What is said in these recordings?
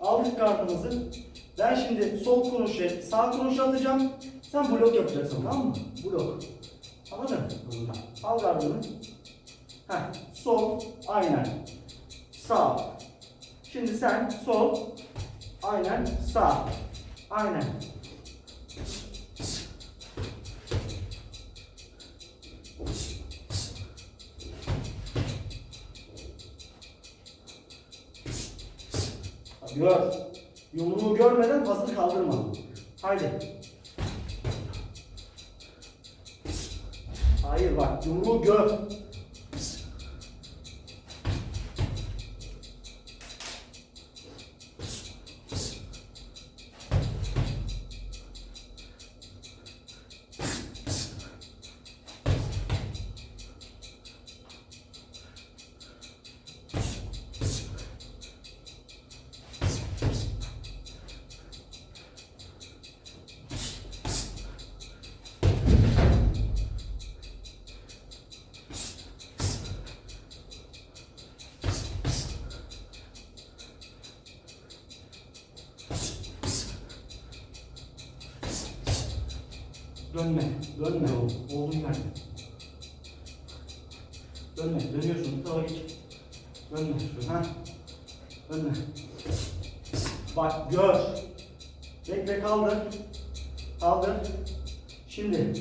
Aldık kartımızı. Ben şimdi sol kroşe, sağ kroşe atacağım. Sen blok yapacaksın tamam mı? Blok. Anladın mı? Al gardını. Heh, sol, aynen. Sağ. Şimdi sen sol, aynen, sağ. Aynen. Gör. Yumruğu görmeden basını kaldırma. Haydi. Hayır bak yumruğu gör. Dönme, dönme. Olduğun yerde. Dönme, dönüyorsun. Tava git. Dönme. Ha. Dönme. Bak gör. Bekle kaldır. Kaldır. Şimdi.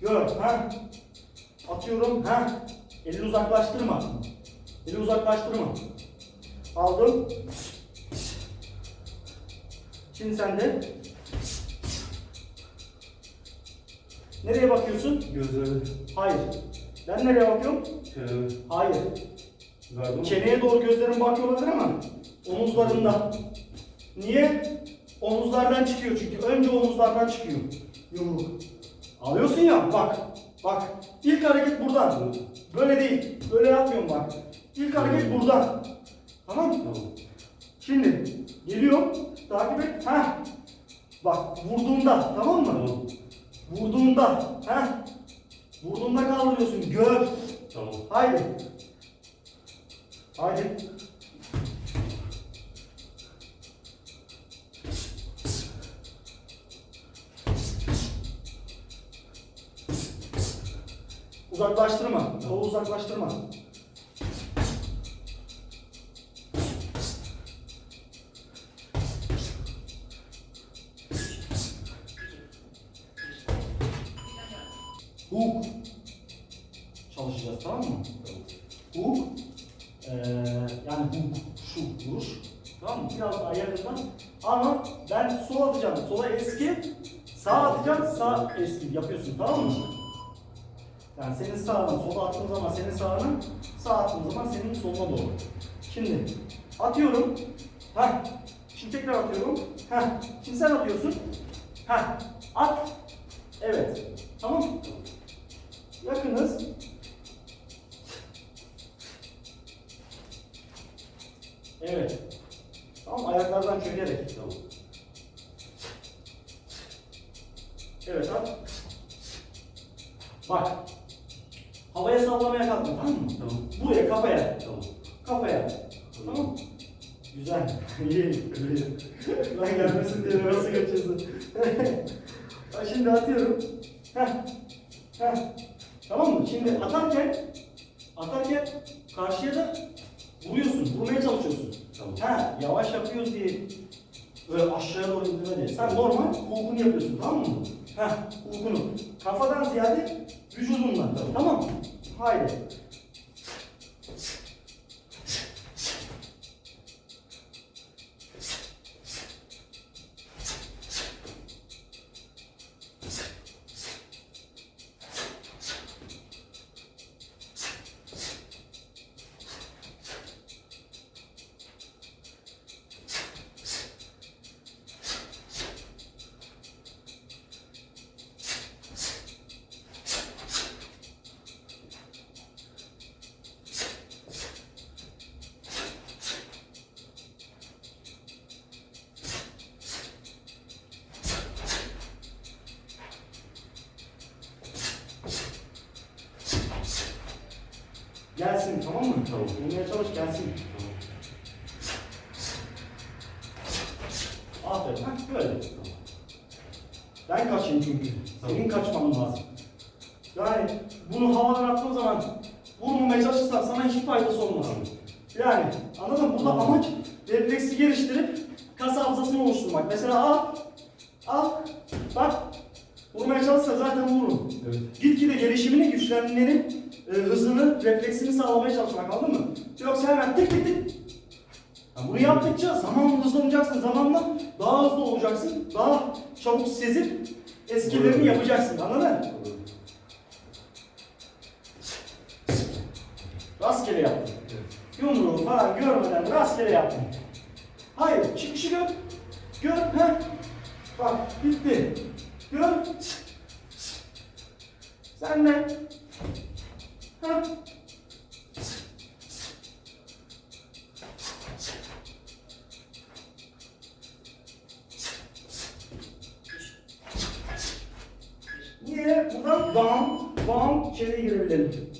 Gör. Ha. Atıyorum. Ha. Elini uzaklaştırma. Eli uzaklaştırma. Aldım. Şimdi sen de Nereye bakıyorsun? Gözleri. Hayır. Ben nereye bakıyorum? Çene. Hayır. Verdim. Çeneye doğru gözlerin bakıyor olabilir ama omuzlarında. Niye? Omuzlardan çıkıyor çünkü. Önce omuzlardan çıkıyor. Yumruk. Alıyorsun ya bak. Bak. İlk hareket buradan. Böyle değil. Böyle yapmıyorum bak. İlk hareket buradan. Tamam mı? Tamam. Şimdi geliyorum. Takip et. Heh. Bak vurduğunda tamam mı? Tamam. Vurduğunda. Heh. Vurduğunda kaldırıyorsun. Gör. Tamam. Haydi. Haydi. Uzaklaştırma. Kolu uzaklaştırma. Hook. Çalışacağız tamam mı? Hook. Ee, yani hook. Şu vuruş. Tamam mı? Biraz daha yakından. Ama ben sol atacağım. Sola eski. Sağ atacağım. Sağ eski. Yapıyorsun tamam mı? Yani senin sağına, sola attığım zaman senin sağına, sağ attığım zaman senin soluna doğru. Şimdi atıyorum. Heh. Şimdi tekrar atıyorum. Heh. Şimdi sen atıyorsun. Heh. At. Evet. Tamam. Yakınız. Evet. Tamam ayaklardan çökerek. Tamam. Evet at. Bak. Havaya sallamaya kalkma tamam mı? Tamam. Buraya kafaya. Tamam. Kafaya. Tamam mı? Güzel. İyi. Ben gelmesin diye nasıl? Bak şimdi atıyorum. Heh. Heh. Tamam mı? Şimdi atarken atarken karşıya da vuruyorsun. Vurmaya çalışıyorsun. Tamam. Ha, yavaş yapıyoruz diye böyle aşağıya doğru indirme diye. Sen normal hukukunu yapıyorsun tamam mı? Ha, hukukunu. Kafadan ziyade vücudundan. Tamam mı? Haydi. Gelsin tamam mı? Çalış. Bulmaya çalış gelsin. Aferin. Ha, böyle. Ben kaçayım çünkü. Senin kaçman lazım. Yani bunu havadan attığın zaman vurmamaya çalışırsan sana hiçbir faydası olmaz. Yani anladın mı? Burada amaç refleksi geliştirip kas hafızasını oluşturmak. Mesela al, al, bak vurmaya çalışsa zaten vururum. Evet. Gitgide gelişimini güçlenmenin e, hızını, refleksini sağlamaya çalışmak anladın mı? Yoksa hemen tık tık tık. Ya bunu yaptıkça zamanla hızlanacaksın, zamanla daha hızlı olacaksın, daha çabuk sezip eskilerini yapacaksın anladın mı? Rastgele yaptım. Yumruğu falan görmeden rastgele yaptım. Hayır, çıkışı gör. Gör, ha. Bak, bitti. Gör. Sen Niye? Buradan bam, bam içeriye girebilelim.